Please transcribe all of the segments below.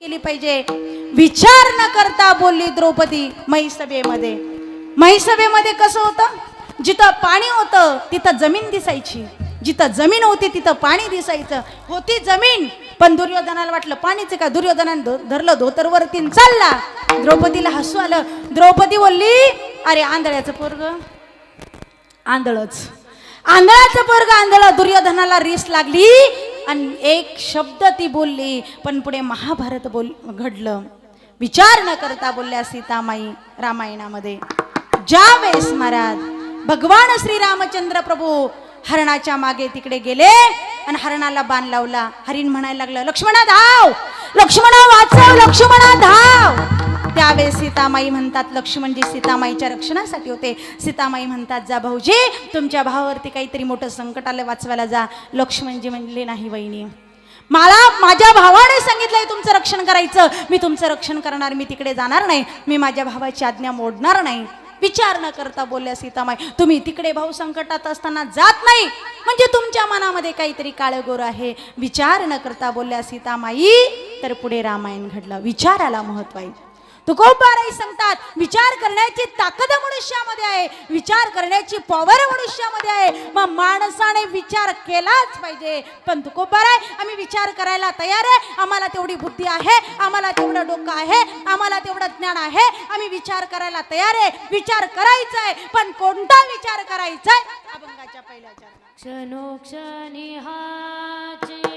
केली पाहिजे. विचार न करता बोलली द्रौपदी महिसभेमध्ये महिसभेमध्ये कसं होतं? जिथं पाणी होतं तिथं जमीन दिसायची. जिथं जमीन होती तिथं पाणी दिसायचं. होती जमीन पण दुर्योधनाला वाटलं पाणीच का? दुर्योधनान धरलं धोतरवरती न चालला. द्रौपदीला हसू आलं. द्रौपदी बोलली अरे आंधळ्याचं पोरग. आंधळच. आंधळाचं पोरग आंधळ. दुर्योधनाला रीस लागली. आणि एक शब्द ती बोलली पण पुढे महाभारत बोल घडलं. विचार न करता बोलल्या सीतामाई रामायणामध्ये. ज्या वेळेस महाराज भगवान श्रीरामचंद्र प्रभू हरणाच्या मागे तिकडे गेले आणि हरणाला बाण लावला हरिण म्हणायला लागलं लक्ष्मणा धाव लक्ष्मणा वाचव लक्ष्मणा धाव. त्यावेळेस सीतामाई म्हणतात लक्ष्मणजी सीतामाईच्या रक्षणासाठी होते. सीतामाई म्हणतात जा भाऊजी तुमच्या भावावरती काहीतरी मोठं संकट आलं वाचवायला जा. लक्ष्मणजी म्हणले नाही वहिनी. मला माझ्या भावाने सांगितलंय तुमचं रक्षण करायचं. मी तुमचं रक्षण करणार मी तिकडे जाणार नाही. मी माझ्या भावाची आज्ञा मोडणार नाही. विचार न करता बोलल्या सीतामाई तुम्ही तिकडे भाऊ संकटात असताना जात नाही. म्हणजे तुमच्या मनामध्ये काहीतरी काळगोर आहे. विचार न करता बोलल्या सीतामाई तर पुढे रामायण घडलं. विचाराला महत्त्व आहे. तुकोबाराई सांगतात विचार करण्याची ताकद मनुष्यामध्ये आहे विचार करण्याची पॉवर मनुष्यामध्ये आहे. मग माणसाने विचार केलाच पाहिजे. पण तुकोबाराय आम्ही विचार करायला तयार आहे. आम्हाला तेवढी बुद्धी आहे आम्हाला तेवढं डोकं आहे आम्हाला तेवढं ज्ञान आहे. आम्ही विचार करायला तयार आहे. विचार करायचा आहे पण कोणता विचार करायचा आहे? अभंगाच्या पहिल्या क्षणोक्षणी हाचे.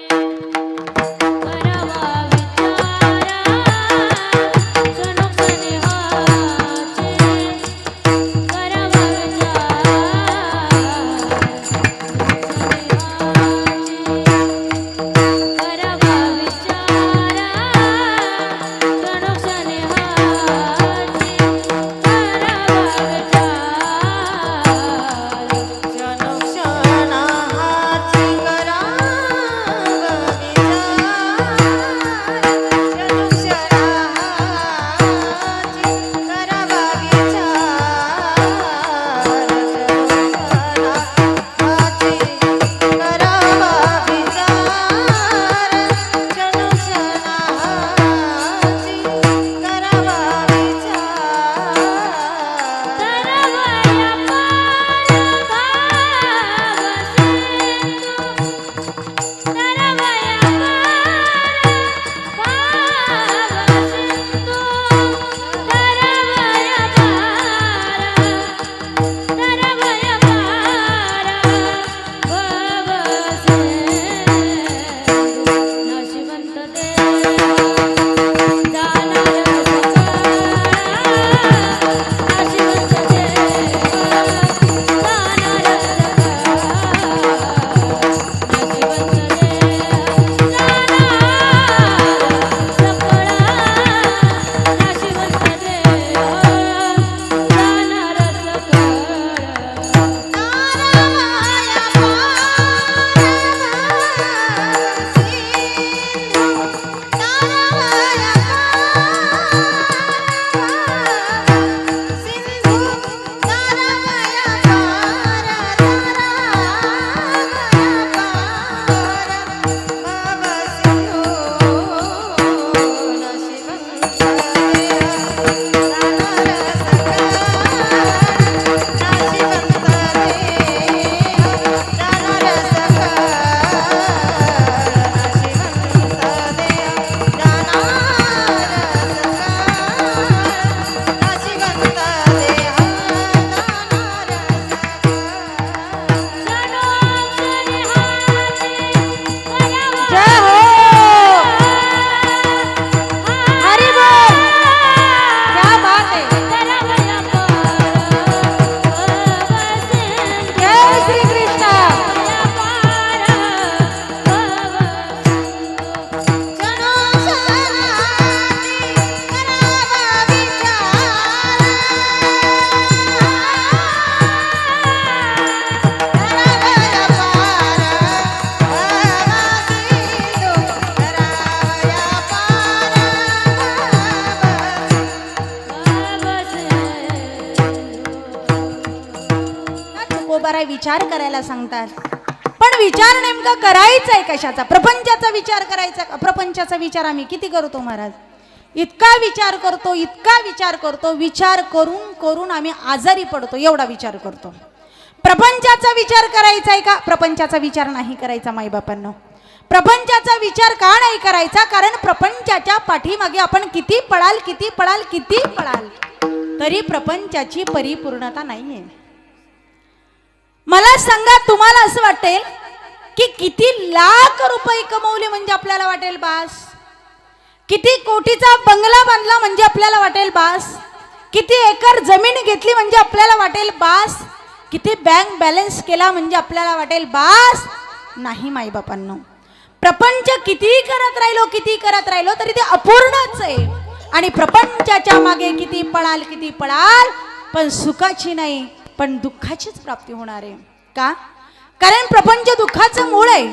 तुकोबाराय विचार करायला सांगतात. पण विचार नेमका करायचा आहे कशाचा? प्रपंचाचा विचार करायचा का? प्रपंचाचा विचार आम्ही किती करतो महाराज? इतका विचार करतो इतका विचार करतो विचार करून करून आम्ही आजारी पडतो एवढा विचार करतो. प्रपंचाचा विचार करायचा आहे का? प्रपंचाचा विचार नाही करायचा माईबापांनो. प्रपंचाचा विचार का नाही करायचा? कारण प्रपंचाच्या पाठीमागे आपण किती पळाल किती पळाल किती पळाल. तरी प्रपंचाची परिपूर्णता नाहीये. मला सांगा तुम्हाला असं वाटेल की किती लाख रुपये कमवले म्हणजे आपल्याला वाटेल बास? किती कोटीचा बंगला बांधला म्हणजे आपल्याला वाटेल बास? किती एकर जमीन घेतली म्हणजे आपल्याला वाटेल बास? किती बँक बॅलन्स केला म्हणजे आपल्याला वाटेल बास? नाही माईबापांनो. प्रपंच किती करत राहिलो किती करत राहिलो तरी ते अपूर्णच आहे. आणि प्रपंचाच्या मागे किती पळाल किती पळाल पण सुखाची नाही. पण दुःखाचीच प्राप्ती होणार आहे. का? कारण प्रपंच दुःखाचं मूळ आहे.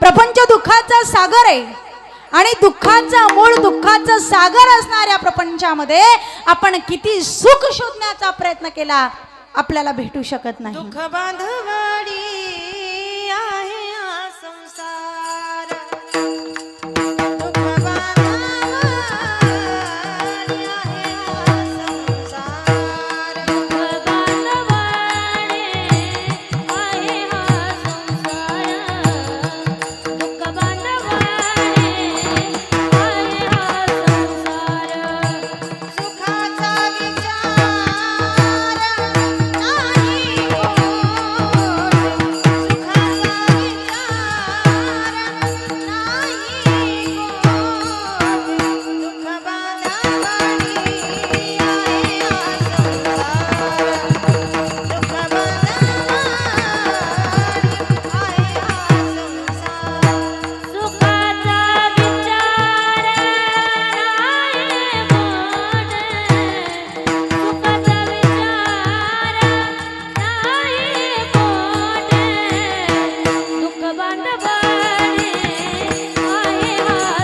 प्रपंच दुःखाचा सागर आहे. आणि दुःखाचा मूळ दुःखाचा सागर असणाऱ्या प्रपंचामध्ये आपण किती सुख शोधण्याचा प्रयत्न केला आपल्याला भेटू शकत नाही. दुःख